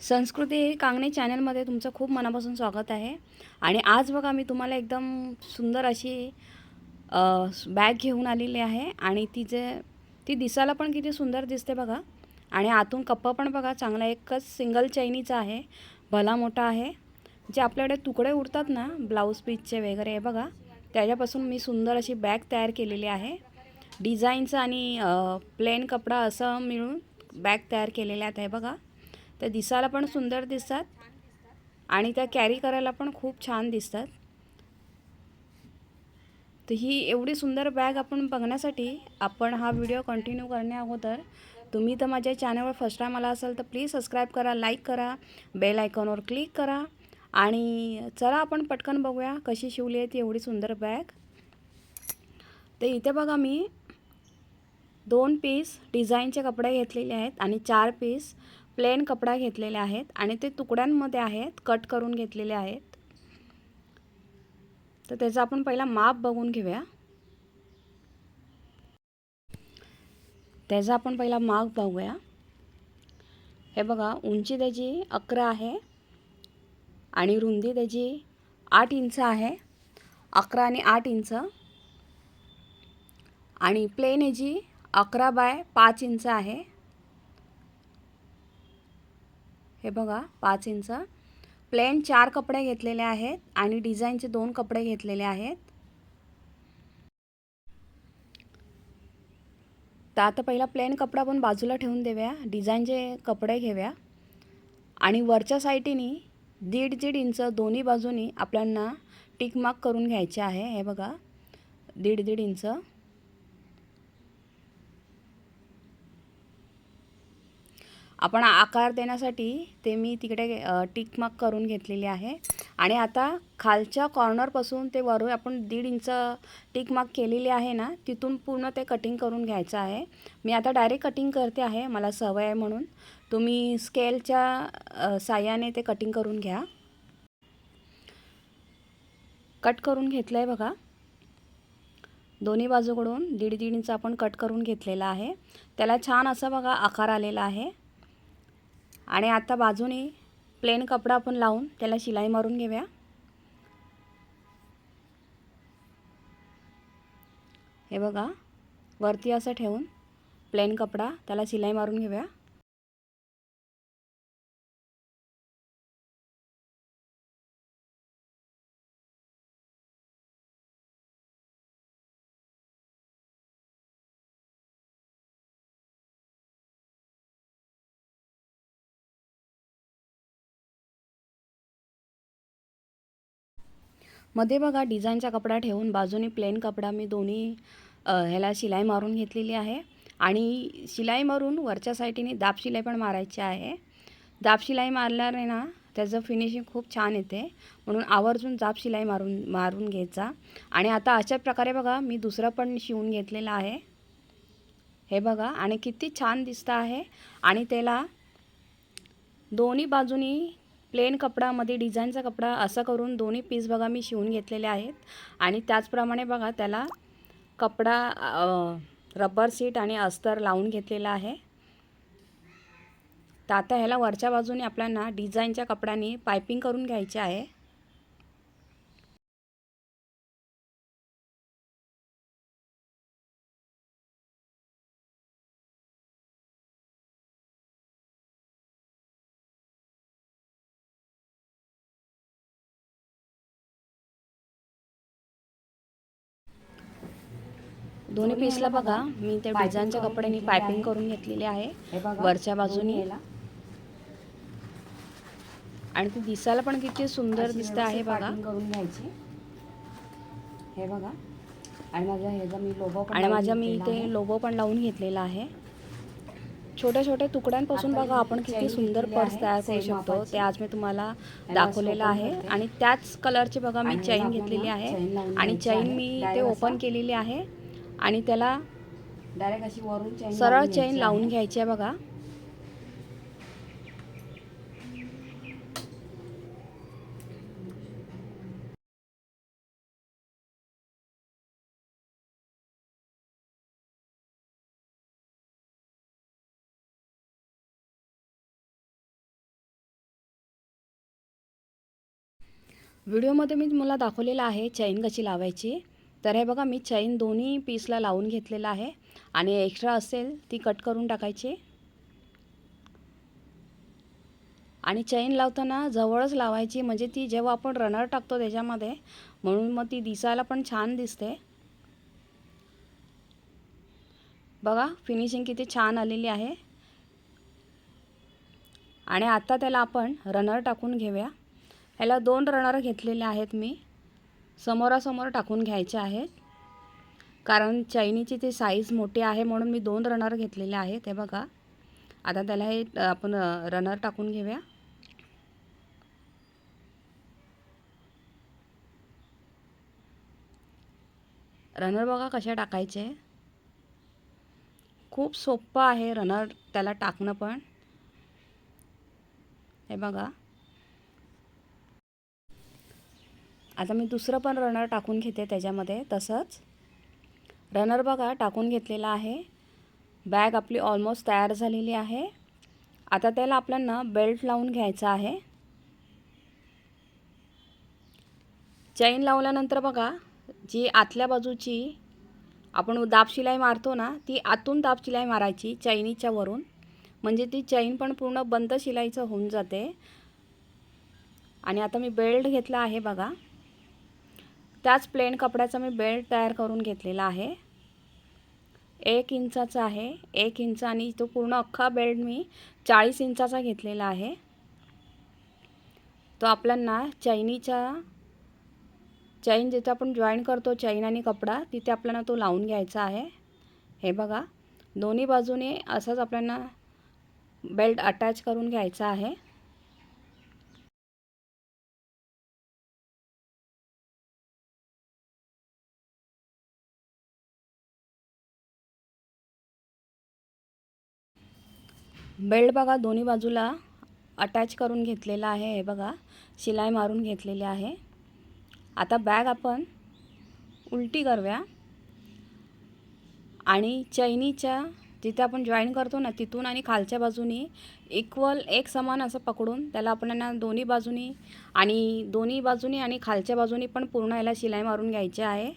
संस्कृती कांगणे चॅनलमध्ये तुमचं खूप मनापासून स्वागत आहे. आणि आज बघा मी तुम्हाला एकदम सुंदर अशी बॅग घेऊन आलेली आहे. आणि तिचे ती दिसायला पण किती सुंदर दिसते बघा. आणि आतून कप्पा पण बघा चांगला एकच सिंगल चैनीचा आहे. भला मोठा आहे. जे आपल्याकडे तुकडे उडतात ना ब्लाऊज पीसचे वगैरे हे बघा त्याच्यापासून मी सुंदर अशी बॅग तयार केलेली आहे. डिझाईनचं आणि प्लेन कपडा असं मिळून बॅग तयार केलेल्या आहेत हे बघा. त्या दिसायला पण सुंदर दिसतात. आणि त्या कॅरी करायला पण खूप छान दिसतात. तर ही एवढी सुंदर बॅग आपण बघण्यासाठी आपण हा व्हिडिओ कंटिन्यू करण्या अगोदर तुम्ही तर माझ्या चॅनलवर फर्स्ट टाईम आला असाल तर प्लीज सबस्क्राईब करा लाईक करा बेल आयकॉनवर क्लिक करा आणि चला आपण पटकन बघूया कशी शिवली आहे ती एवढी सुंदर बॅग तर इथे बघा मी दोन पीस डिझाईनचे कपडे घेतलेले आहेत आणि चार पीस प्लेन कपडा घेतलेले आहेत आणि ते तुकड्यांमध्ये आहेत कट करून घेतलेले आहेत. तर त्याचा आपण पहिला माप बघून घेऊया. त्याचा आपण पहिला माप बघूया. हे बघा उंची त्याची अकरा आहे आणि रुंदी त्याची आठ इंच आहे. अकरा आणि आठ इंच. आणि प्लेन याची अकरा बाय पाच इंच आहे. हे बघा पाच इंच. प्लेन चार कपडे घेतलेले आहेत आणि डिझाईनचे दोन कपडे घेतलेले आहेत. तर आता पहिला प्लेन कपडा आपण बाजूला ठेवून देऊया. डिझाईनचे कपडे घेऊया. आणि वरच्या साईटीनी दीड दीड इंच दोन्ही बाजूनी आपल्यांना टिकमार्क करून घ्यायचे आहे. हे बघा दीड दीड इंच. आपण आकार देण्यासाठी ते मी तिकडे टिकमाक करून घेतलेले आहे. आणि आता खालच्या कॉर्नरपासून ते वरून आपण दीड इंच टिकमाक केलेली आहे ना तिथून पूर्ण ते कटिंग करून घ्यायचं आहे. मी आता डायरेक्ट कटिंग करते आहे मला सवय आहे म्हणून. तुम्ही स्केलच्या साह्याने ते कटिंग करून घ्या. कट करून घेतलं आहे बघा. दोन्ही बाजूकडून दीड दीड इंच आपण कट करून घेतलेला आहे. त्याला छान असा बघा आकार आलेला आहे. आणि आता बाजूने प्लेन कपडा आपण लावून त्याला शिलाई मारून घेऊया. हे बघा वरती असं ठेवून प्लेन कपडा त्याला शिलाई मारून घेऊया. मध्ये बघा डिझाईनचा कपडा ठेवून बाजूने प्लेन कपडा मी दोन्ही ह्याला शिलाई मारून घेतलेली आहे. आणि शिलाई मारून वरच्या साईडीने दाब शिलाई पण मारायची आहे. दाब शिलाई मारल्याने ना त्याचं फिनिशिंग खूप छान येते. म्हणून आवर्जून जाप शिलाई मारून मारून घ्यायचा. आणि आता अशा प्रकारे बघा मी दुसरं पण शिवून घेतलेलं आहे. हे बघा आणि किती छान दिसतं आहे. आणि त्याला दोन्ही बाजूनी प्लेन कपडामध्ये डिझाईनचा कपडा असं करून दोन्ही पीस बघा मी शिवून घेतलेले आहेत. आणि त्याचप्रमाणे बघा त्याला कपडा रबर सीट आणि अस्तर लावून घेतलेला आहे. तर आता ह्याला वरच्या बाजूने आपल्याला डिझाईनच्या कपड्याने पायपिंग करून घ्यायचे आहे. दोन्ही पीसला बघा. मी त्या डिझाईनच्या कपड्याने पायपिंग करून घेतलेली आहे. वरच्या बाजूने. आणि ती दिसायला पण किती सुंदर दिसते आहे बघा. करून घ्यायची. हे बघा. आणि माझा ह्याचा मी पण आणि माझ्या मी आहे. लोगो पण लावून घेतलेला आहे. छोट्या छोट्या तुकड्यांपासून बघा आपण किती सुंदर पर्स तयार करू शकतो. ते आज मी तुम्हाला दाखवलेलं आहे. आणि त्याच कलरची बघा मी चैन घेतलेली आहे. आणि चैन. मी ते ओपन. केलेली आहे. आणि त्याला डायरेक्ट अशी वरून सरळ चेन लावून घ्यायची आहे बघा. व्हिडिओमध्ये मी मला दाखवलेला आहे चैन कशी लावायची. तर हे बघा मी चैन दोन्ही पीसला लावून घेतलेलं आहे. आणि एक्स्ट्रा असेल ती कट करून टाकायची. आणि चैन लावताना जवळच लावायची म्हणजे ती जेव्हा आपण रनर टाकतो त्याच्यामध्ये म्हणून मग ती दिसायला पण छान दिसते. बघा फिनिशिंग किती छान आलेली आहे. आणि आता त्याला आपण रनर टाकून घेऊया. ह्याला दोन रनर घेतलेले आहेत मी. समोरासमोर टाकून घ्यायचे आहेत कारण चैनीची ती साईज मोठी आहे म्हणून मी दोन रनर घेतलेले आहेत हे बघा. आता त्याला हे आपण रनर टाकून घेऊया. रनर बघा कशा टाकायचे. खूप सोपं आहे रनर त्याला टाकणं पण. हे बघा. आता मी दुसरं पण रनर टाकून घेते त्याच्यामध्ये तसंच. रनर बघा टाकून घेतलेला आहे. बॅग आपली ऑलमोस्ट तयार झालेली आहे. आता त्याला आपल्याला बेल्ट लावून घ्यायचा आहे. चैन लावल्यानंतर बघा जी आतल्या बाजूची आपण दाब शिलाई मारतो ना ती आतून दाब शिलाई मारायची चैनीच्या वरून. म्हणजे ती चैन पण पूर्ण बंद शिलाईचं होऊन जाते. आणि आता मी बेल्ट घेतला आहे बघा. त्याच प्लेन कपड्याचा मी बेल्ट तयार करून घेतलेला आहे. एक इंचाचा आहे. एक इंच आणि तो पूर्ण अख्खा बेल्ट मी चाळीस इंचाचा घेतलेला आहे. तो आपल्यांना चैनीच्या चैन जिथे आपण जॉईन करतो चैन आणि कपडा तिथे आपल्याला तो लावून घ्यायचा आहे. हे बघा दोन्ही बाजूने असंच आपल्याला बेल्ट अटॅच करून घ्यायचा आहे. बेल्ट बघा दोन्ही बाजूला अटॅच करून घेतलेला आहे. हे बघा शिलाई मारून घेतलेली आहे. आता बॅग आपण उलटी करूया. आणि चैनीच्या जिथे आपण जॉईन करतो ना तिथून आणि खालच्या बाजूनी इक्वल एक समान असं पकडून त्याला आपल्याला दोन्ही बाजूनी आणि दोन्ही बाजूनी आणि खालच्या बाजूनी पण पूर्ण याला शिलाई मारून घ्यायची आहे.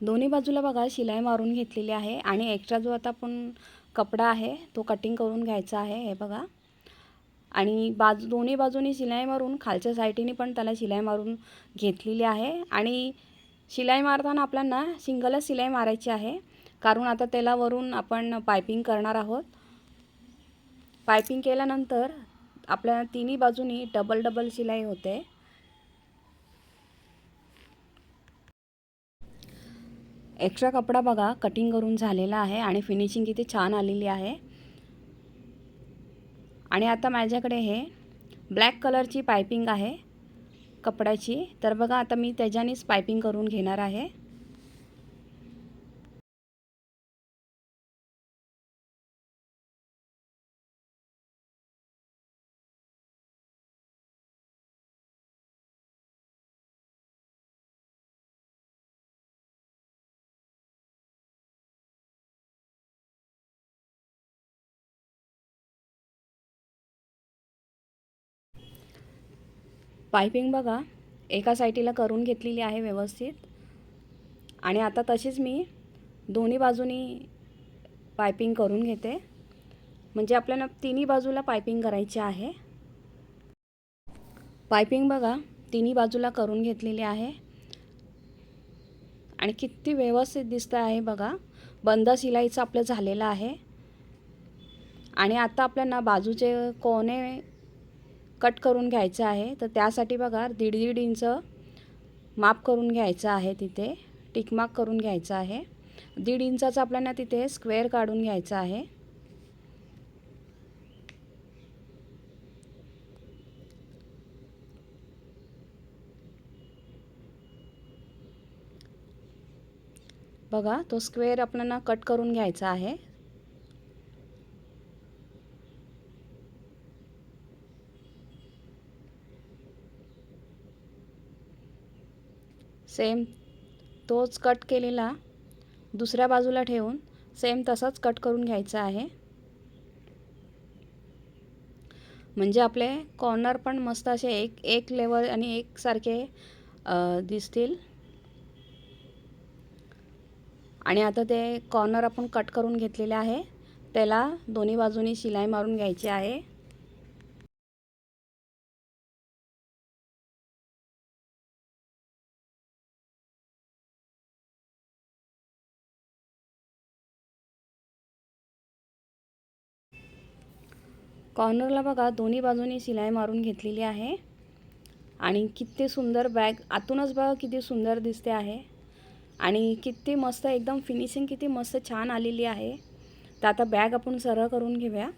दोन्ही बाजूला बघा शिलाई मारून घेतलेली आहे आणि एक्स्ट्रा जो आता आपण कपडा आहे तो कटिंग करून घ्यायचा आहे हे बघा. आणि बाजू दोन्ही बाजूनी शिलाई मारून खालच्या साईडीने पण त्याला शिलाई मारून घेतलेली आहे. आणि शिलाई मारताना आपल्याला सिंगलच शिलाई मारायची आहे. कारण आता त्याला वरून आपण पायपिंग करणार आहोत. पायपिंग केल्यानंतर आपल्या तिन्ही बाजूनी डबल डबल शिलाई होते. एक्स्ट्रा कपडा बघा कटिंग करून झालेला आहे आणि फिनिशिंग किती छान आलेली आहे. आणि आता माझ्याकडे हे ब्लॅक कलरची पायपिंग आहे कपड्याची. तर बघा आता मी त्याच्यानेच पायपिंग करून घेणार आहे. पायपिंग बघा एका साईटीला करून घेतलेली आहे व्यवस्थित. आणि आता तशीच मी दोन्ही बाजूनी पायपिंग करून घेते. म्हणजे आपल्याला तिन्ही बाजूला पायपिंग करायची आहे. पायपिंग बघा तिन्ही बाजूला करून घेतलेली आहे. आणि किती व्यवस्थित दिसतं आहे बघा. बंद शिलाईचं आपलं झालेलं आहे. आणि आता आपल्याला बाजूचे कोणे कट करून घ्यायचं आहे. तर त्यासाठी बघा दीड दीड इंच माप करून घ्यायचं आहे तिथे. टिकमाक करून घ्यायचं आहे. दीड इंचाचा आपल्याला तिथे स्क्वेअर काढून घ्यायचं आहे. बघा तो स्क्वेअर आपल्याला कट करून घ्यायचा आहे. सेम तोच कट केलेला दुसऱ्या बाजूला ठेवून सेम तसाच कट करून घ्यायचा आहे. म्हणजे आपले कॉर्नर पण मस्त असे एक एक लेवल आणि एकसारखे दिसतील. आणि आता ते कॉर्नर आपण कट करून घेतलेले आहे. त्याला दोन्ही बाजूनी शिलाई मारून घ्यायची आहे. कॉर्नरला बघा दोन्ही बाजूनी शिलाई मारून घेतलेली आहे. आणि किती सुंदर बॅग आतूनच बघा किती सुंदर दिसते आहे. आणि किती मस्त एकदम फिनिशिंग किती मस्त छान आलेली आहे. तर आता बॅग आपण सरळ करून घेऊया.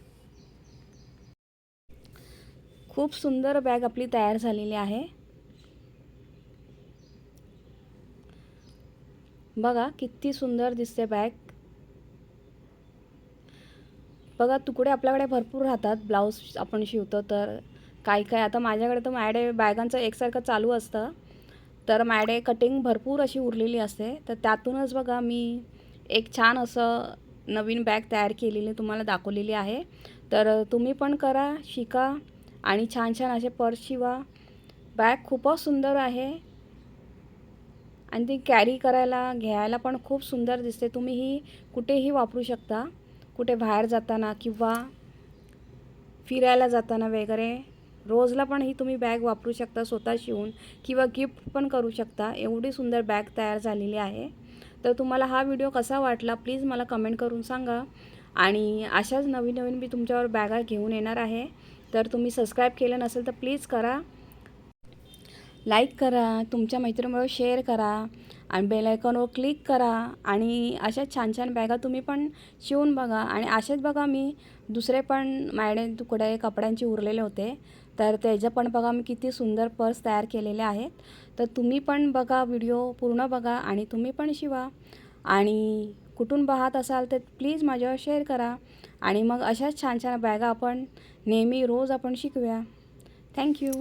खूप सुंदर बॅग आपली तयार झालेली आहे. बघा किती सुंदर दिसते बॅग. बघा तुकडे आपल्याकडे भरपूर राहतात. ब्लाऊज आपण शिवतो तर काय काय आता माझ्याकडे तर माझ्याकडे बॅगांचं एकसारखं चालू असतं. तर माझ्याकडे कटिंग भरपूर अशी उरलेली असते. तर त्यातूनच बघा मी एक छान असं नवीन बॅग तयार केलेली तुम्हाला दाखवलेली आहे. तर तुम्ही पण करा शिका आणि छान छान असे पर्स शिवा. बॅग खूपच सुंदर आहे. आणि ती कॅरी करायला घ्यायला पण खूप सुंदर दिसते. तुम्ही ही कुठेही वापरू शकता. कुठे बाहेर जाताना किंवा फिरायला जाताना वगैरे रोजला पण ही तुम्ही बॅग वापरू शकता स्वतः शिवून किंवा गिफ्ट पण करू शकता. एवढी सुंदर बॅग तयार झालेली आहे. तर तुम्हाला हा व्हिडिओ कसा वाटला प्लीज मला कमेंट करून सांगा. आणि अशाच नवीन नवीन मी तुमच्यावर बॅगा घेऊन येणार आहे. तर तुम्ही सबस्क्राईब केलं नसेल तर प्लीज करा. लाईक करा तुमच्या मैत्रिणीमुळे शेअर करा आणि बेलायकॉनवर क्लिक करा आणि अशा छान छान बॅगा तुम्ही पण शिवून बघा. आणि असेच बघा मी दुसरे पण माझ्याकडे तुकडे कपड्यांचे उरलेले होते तर त्याचं पण बघा मी किती सुंदर पर्स तयार केलेले आहेत. तर तुम्ही पण बघा व्हिडिओ पूर्ण बघा आणि तुम्ही पण शिवा. आणि कुठून पाहत असाल तर प्लीज माझ्यावर शेअर करा. आणि मग अशाच छान छान बॅगा आपण नेहमी रोज आपण शिकूया. थँक्यू